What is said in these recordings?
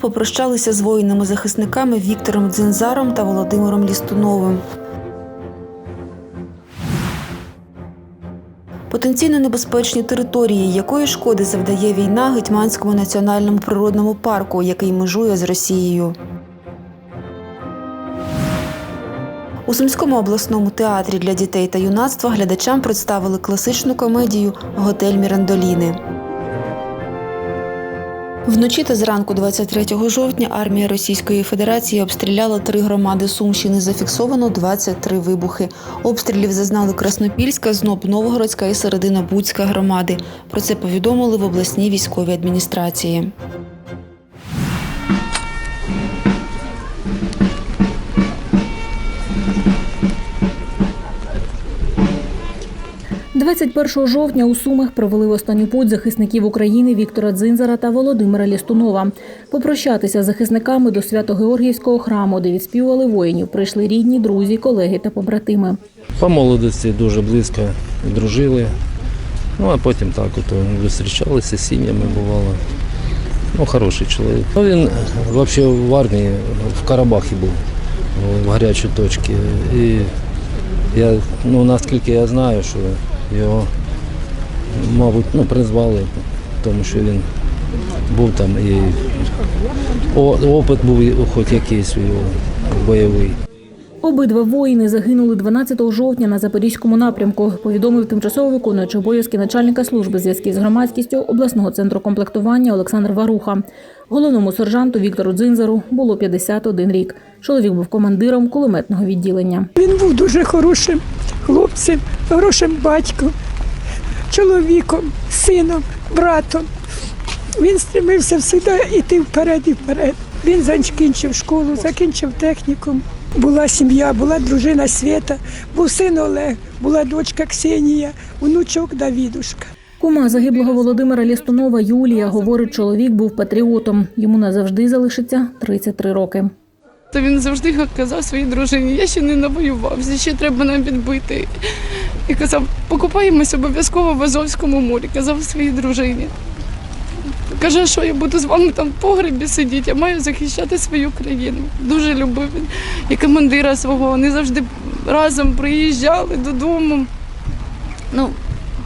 попрощалися з воїнами-захисниками Віктором Дзинзаром та Володимиром Лістуновим. Потенційно небезпечні території, якої шкоди завдає війна Гетьманському національному природному парку, який межує з Росією. У Сумському обласному театрі для дітей та юнацтва глядачам представили класичну комедію Готель Мірандоліни. Вночі та зранку 23 жовтня армія Російської Федерації обстріляла три громади Сумщини. Зафіксовано 23 вибухи. Обстрілів зазнали Краснопільська, Зноб, Новгородська і Середина Буцька громади. Про це повідомили в обласній військовій адміністрації. 21 жовтня у Сумах провели в останню путь захисників України Віктора Дзинзара та Володимира Лістунова. Попрощатися з захисниками до Свято-Георгіївського храму, де відспівували воїнів, прийшли рідні, друзі, колеги та побратими. По молодості дуже близько дружили. Ну а потім так от зустрічалися з сім'ями бувало. Ну, хороший чоловік. Ну, він взагалі в армії в Карабахі був, в гарячій точці. І я, ну, наскільки я знаю, що його, мабуть, ну, призвали, тому що він був там і опит був хоч якийсь його бойовий. Обидва воїни загинули 12 жовтня на Запорізькому напрямку, повідомив тимчасово виконуючий обов'язки начальника служби зв'язків з громадськістю обласного центру комплектування Олександр Варуха. Головному сержанту Віктору Дзинзару було 51 рік. Чоловік був командиром кулеметного відділення. Він був дуже хорошим хлопцем, хорошим батьком, чоловіком, сином, братом. Він стремився завжди йти вперед і вперед. Він закінчив школу, закінчив технікум. Була сім'я, була дружина Свята, був син Олег, була дочка Ксенія, внучок Давідушка. Кума загиблого Володимира Лістунова Юлія говорить, чоловік був патріотом. Йому назавжди залишиться 33 роки. То він завжди казав своїй дружині, я ще не навоювався, ще треба нам відбити. І казав, покупаємось обов'язково в Азовському морі, казав своїй дружині. Каже, що я буду з вами там в погребі сидіти, я маю захищати свою країну. Дуже любив він і командира свого. Вони завжди разом приїжджали додому. Ну,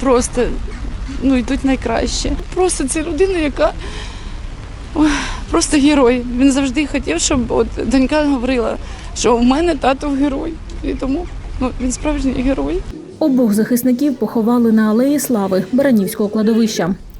просто ну, йдуть найкраще. Просто це людина, яка просто герой. Він завжди хотів, щоб от донька говорила, що у мене тато герой. І тому ну, він справжній герой. Обох захисників поховали на алеї Слави Баранівського кладовища.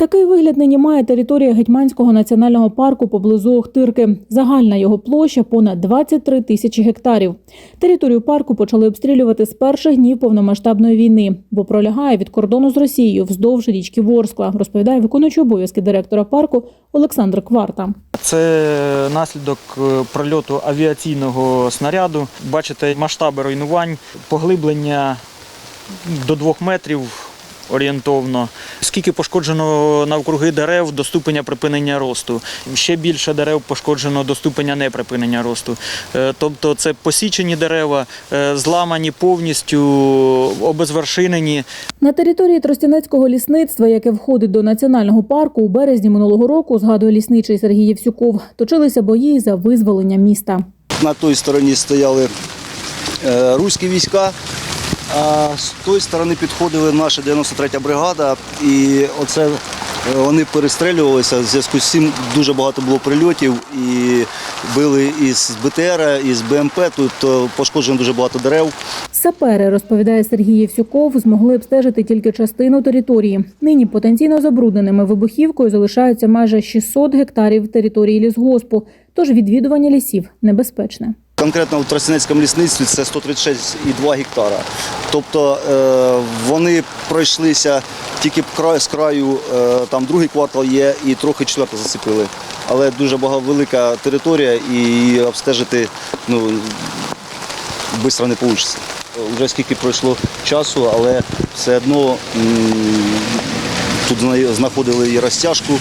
Такий вигляд нині має територія Гетьманського національного парку поблизу Охтирки. Загальна його площа понад 23 тисячі гектарів. Територію парку почали обстрілювати з перших днів повномасштабної війни, бо пролягає від кордону з Росією вздовж річки Ворскла, розповідає виконуючий обов'язки директора парку Олександр Кварта. Це наслідок е, прольоту авіаційного снаряду. Бачите масштаби руйнувань, поглиблення до двох метрів орієнтовно. Скільки пошкоджено навкруги дерев до ступеня припинення росту. Ще більше дерев пошкоджено до ступеня неприпинення росту. Е, Тобто це посічені дерева, е, зламані повністю, обезвершинені. На території Тростянецького лісництва, яке входить до національного парку, у березні минулого року, згадує лісничий Сергій Євсюков, точилися бої за визволення міста. На той стороні стояли е, руські війська, з тої сторони підходила наша 93-я бригада, і оце е, вони перестрілювалися. В зв'язку з цим дуже багато було прильотів і били із БТР, із БМП. Тут е, пошкоджено дуже багато дерев. Сапери, розповідає Сергій Євсюков, змогли обстежити тільки частину території. Нині потенційно забрудненими вибухівкою залишаються майже 600 гектарів території лісгоспу, тож відвідування лісів небезпечне. Конкретно в Тростянецькому лісництві це 136,2 гектара. Тобто е, вони пройшлися тільки з краю, е, там другий квартал є і трохи четвертий зацепили. Але дуже велика територія і обстежити ну, швидко не вийде. Вже скільки пройшло часу, але все одно тут знаходили і розтяжку е,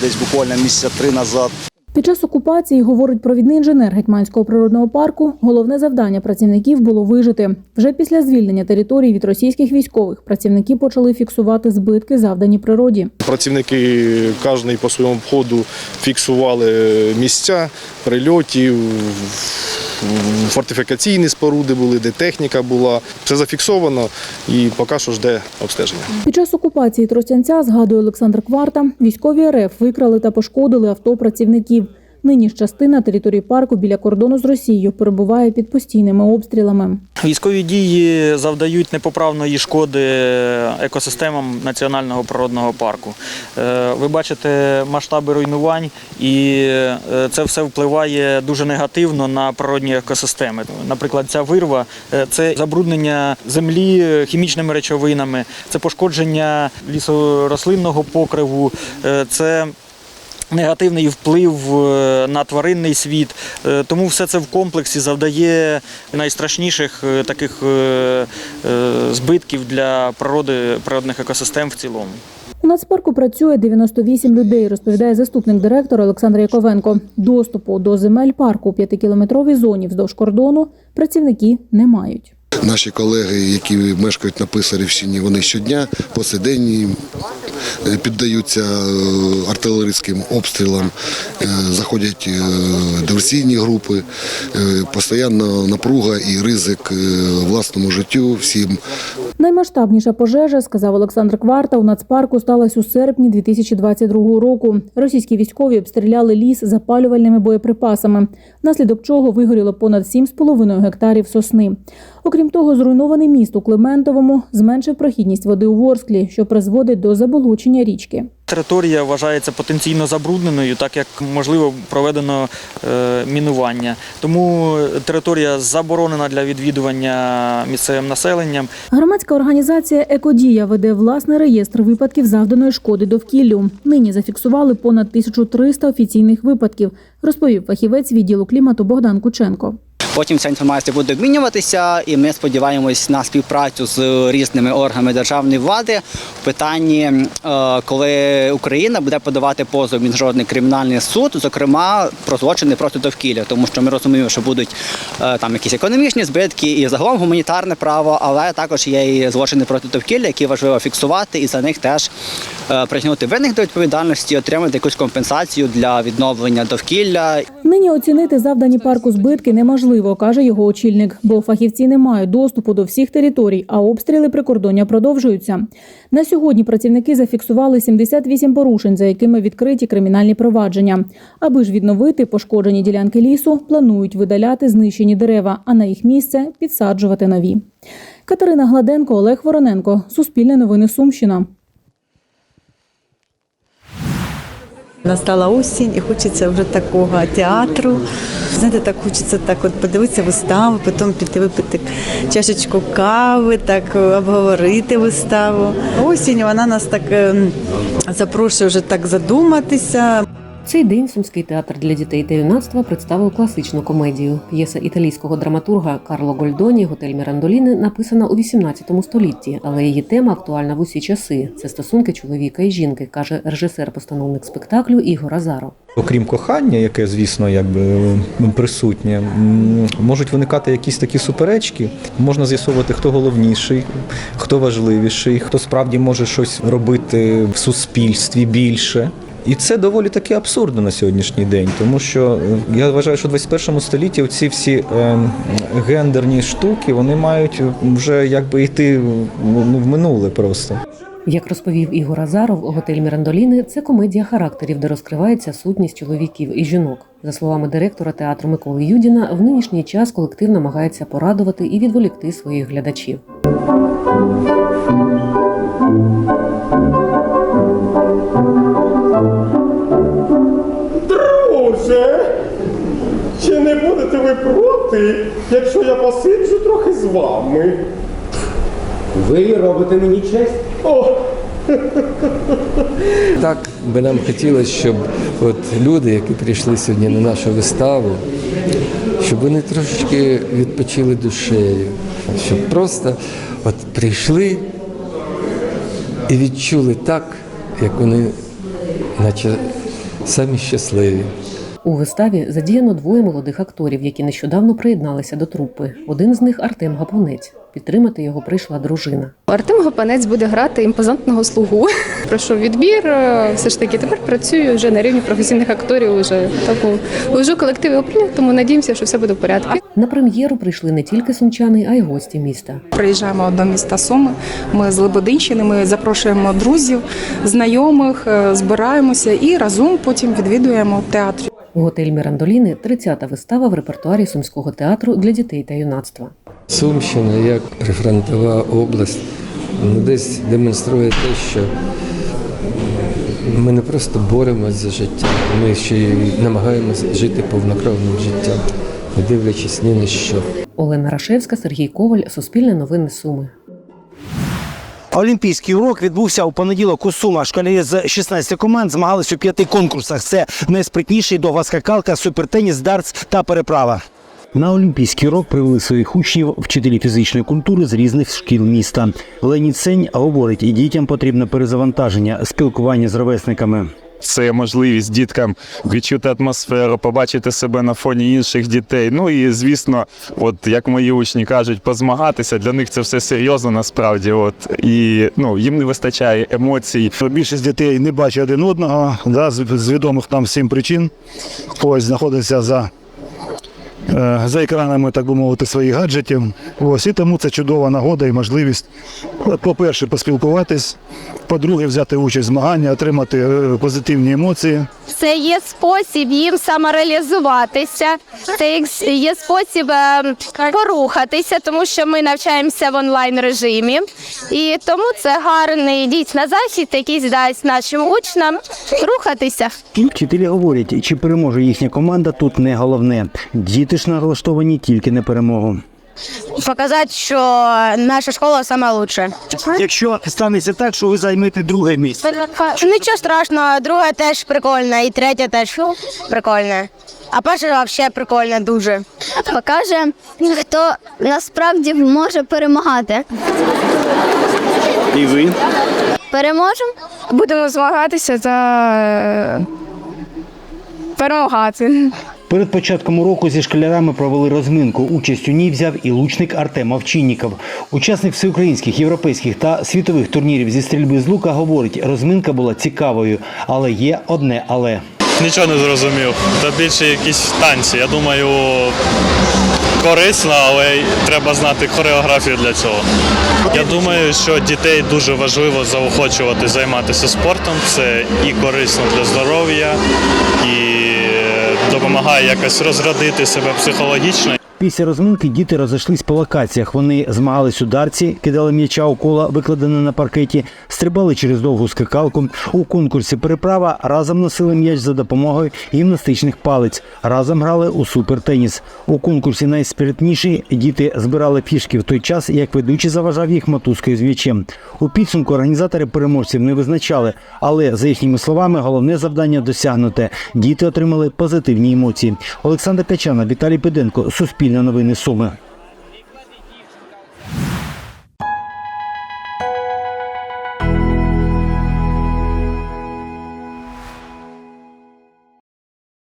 десь буквально місяця три назад. Під час окупації, говорить провідний інженер Гетьманського природного парку, головне завдання працівників було вижити. Вже після звільнення території від російських військових працівники почали фіксувати збитки, завдані природі. Працівники кожен по своєму входу фіксували місця прильотів, фортифікаційні споруди були, де техніка була. Все зафіксовано і поки що жде обстеження. Під час окупації Тростянця, згадує Олександр Кварта, військові РФ викрали та пошкодили авто працівників. Нині ж частина території парку біля кордону з Росією перебуває під постійними обстрілами. Військові дії завдають непоправної шкоди екосистемам національного природного парку. Е, Ви бачите масштаби руйнувань, і е, це все впливає дуже негативно на природні екосистеми. Наприклад, ця вирва е, це забруднення землі хімічними речовинами, це пошкодження лісорослинного покриву, це негативний вплив е, на тваринний світ. Е, Тому все це в комплексі завдає найстрашніших е, таких збитків для природи, природних екосистем в цілому. У нацпарку працює 98 людей, розповідає заступник директора Олександр Яковенко. Доступу до земель парку у п'ятикілометровій зоні вздовж кордону працівники не мають. Наші колеги, які мешкають на Писарівщині, вони щодня по сей е, піддаються е, артилерійським обстрілам, е, заходять диверсійні групи, е, напруга і ризик власному життю всім Наймасштабніша пожежа, сказав Олександр Кварта, у нацпарку сталася у серпні 2022 року. Російські військові обстріляли ліс запалювальними боєприпасами, внаслідок чого вигоріло понад 7,5 гектарів сосни. Окрім того, зруйнований міст у Климентовому зменшив прохідність води у Ворсклі, що призводить до заболочення річки. Територія вважається потенційно забрудненою, так як можливо проведено е, мінування. Тому територія заборонена для відвідування місцевим населенням. Громадська організація Екодія веде власний реєстр випадків завданої шкоди довкіллю. Нині зафіксували понад 1300 офіційних випадків, розповів фахівець відділу клімату Богдан Кученко. Потім ця інформація буде обмінюватися, і ми сподіваємось на співпрацю з різними органами державної влади в питанні, е, коли Україна буде подавати позов міжнародний кримінальний суд, зокрема про злочини проти довкілля, тому що ми розуміємо, що будуть е, там якісь економічні збитки і загалом гуманітарне право, але також є і злочини проти довкілля, які важливо фіксувати, і за них теж е, притягнути винних до відповідальності, отримати якусь компенсацію для відновлення довкілля Нині оцінити завдані парку збитки неможливо, каже його очільник, бо фахівці не мають доступу до всіх територій, а обстріли прикордоння продовжуються. На сьогодні працівники зафіксували 78 порушень, за якими відкриті кримінальні провадження. Аби ж відновити пошкоджені ділянки лісу, планують видаляти знищені дерева, а на їх місце підсаджувати нові. Катерина Гладенко, Олег Вороненко, Суспільне новини Сумщина. Настала осінь і хочеться вже такого театру. Знаєте, так хочеться так от подивитися виставу, потім піти випити чашечку кави, так обговорити виставу. Осінь вона нас так ем, запрошує вже так задуматися. Цей день Сумський театр для дітей та юнацтва представив класичну комедію. П'єса італійського драматурга Карло Гольдоні Готель Мірандоліни написана у 18 столітті, але її тема актуальна в усі часи. Це стосунки чоловіка і жінки, каже режисер-постановник спектаклю Ігор Азаров. Окрім кохання, яке, звісно, якби присутнє, можуть виникати якісь такі суперечки. Можна з'ясовувати, хто головніший, хто важливіший, хто справді може щось робити в суспільстві більше. І це доволі таки абсурдно на сьогоднішній день, тому що е, я вважаю, що в 21 столітті ці всі е, гендерні штуки вони мають вже якби йти ну, в минуле просто. Як розповів Ігор Азаров, готель Мірандоліни це комедія характерів, де розкривається сутність чоловіків і жінок. За словами директора театру Миколи Юдіна, в нинішній час колектив намагається порадувати і відволікти своїх глядачів. Не ви проти, якщо я посиджу трохи з вами? Ви робите мені честь? О, Так би нам хотілося, щоб от люди, які прийшли сьогодні на нашу виставу, щоб вони трошечки відпочили душею, щоб просто от прийшли і відчули так, як вони, наче самі щасливі. У виставі задіяно двоє молодих акторів, які нещодавно приєдналися до трупи. Один з них Артем Гапонець. Підтримати його прийшла дружина. Артем Гапанець буде грати імпозантного слугу. Пройшов відбір. е, Все ж таки тепер працюю вже на рівні професійних акторів. Уже тому вже колектив його прийняв, тому надіємося, що все буде в порядку. На прем'єру прийшли не тільки сумчани, а й гості міста. Приїжджаємо до міста Суми. Ми з Лебединщини. Ми запрошуємо друзів, знайомих, е, збираємося і разом потім відвідуємо театр. Готель Мірандоліни 30-та вистава в репертуарі сумського театру для дітей та юнацтва. Сумщина як прифронтова область ну, десь демонструє те, що ми не просто боремось за життя, ми ще й намагаємося жити повнокровним життям, не дивлячись ні на що. Олена Рашевська, Сергій Коваль, Суспільне новини Суми. Олімпійський урок відбувся у понеділок у Сумах. Школярі з 16 команд змагались у п'яти конкурсах. Це найспритніший довга скакалка, супертеніс, дартс та переправа. На Олімпійський урок привели своїх учнів вчителі фізичної культури з різних шкіл міста. Лені Сень говорить, дітям потрібно перезавантаження, спілкування з ровесниками. Це можливість діткам відчути атмосферу, побачити себе на фоні інших дітей. Ну і звісно, от як мої учні кажуть, позмагатися для них це все серйозно насправді. От і ну їм не вистачає емоцій. Більшість дітей не бачить один одного, да, з, відомих нам всім причин. Ось знаходиться за, за екранами, так би мовити, своїх гаджетів. Ось і тому це чудова нагода і можливість, по-перше, поспілкуватись, по-друге, взяти участь в змаганні, отримати е, позитивні емоції. Це є спосіб їм самореалізуватися, це є спосіб е, порухатися, тому що ми навчаємося в онлайн режимі. І тому це гарний дійсно захід, який дасть нашим учням рухатися. Вчителі говорять, чи переможе їхня команда, тут не головне. Діти ж налаштовані тільки на перемогу. Показати, що наша школа лучша. Якщо станеться так, що ви займете друге місце. Нічого страшного, друга теж прикольна, і третя теж прикольна. А перша взагалі прикольна дуже. Покаже, хто насправді може перемагати. І ви? Переможемо? Будемо змагатися та е, перемагати. Перед початком уроку зі школярами провели розминку. Участь у ній взяв і лучник Артем Овчинніков. Учасник всеукраїнських, європейських та світових турнірів зі стрільби з лука говорить, розминка була цікавою, але є одне але. Нічого не зрозумів. Та більше якісь танці. Я думаю, корисно, але треба знати хореографію для цього. Я думаю, що дітей дуже важливо заохочувати займатися спортом. Це і корисно для здоров'я, і допомагає якось розрадити себе психологічно. Після розминки діти розійшлись по локаціях. Вони змагались у дарці, кидали м'яча у коло, викладене на паркеті, стрибали через довгу скакалку. У конкурсі переправа разом носили м'яч за допомогою гімнастичних палиць. Разом грали у супертеніс. У конкурсі найспритніші діти збирали фішки в той час, як ведучий заважав їх мотузкою з м'ячем. У підсумку організатори переможців не визначали, але за їхніми словами, головне завдання досягнуте. Діти отримали позитивні емоції. Олександр Качана, Віталій Педенко, Суспільне новини Суми.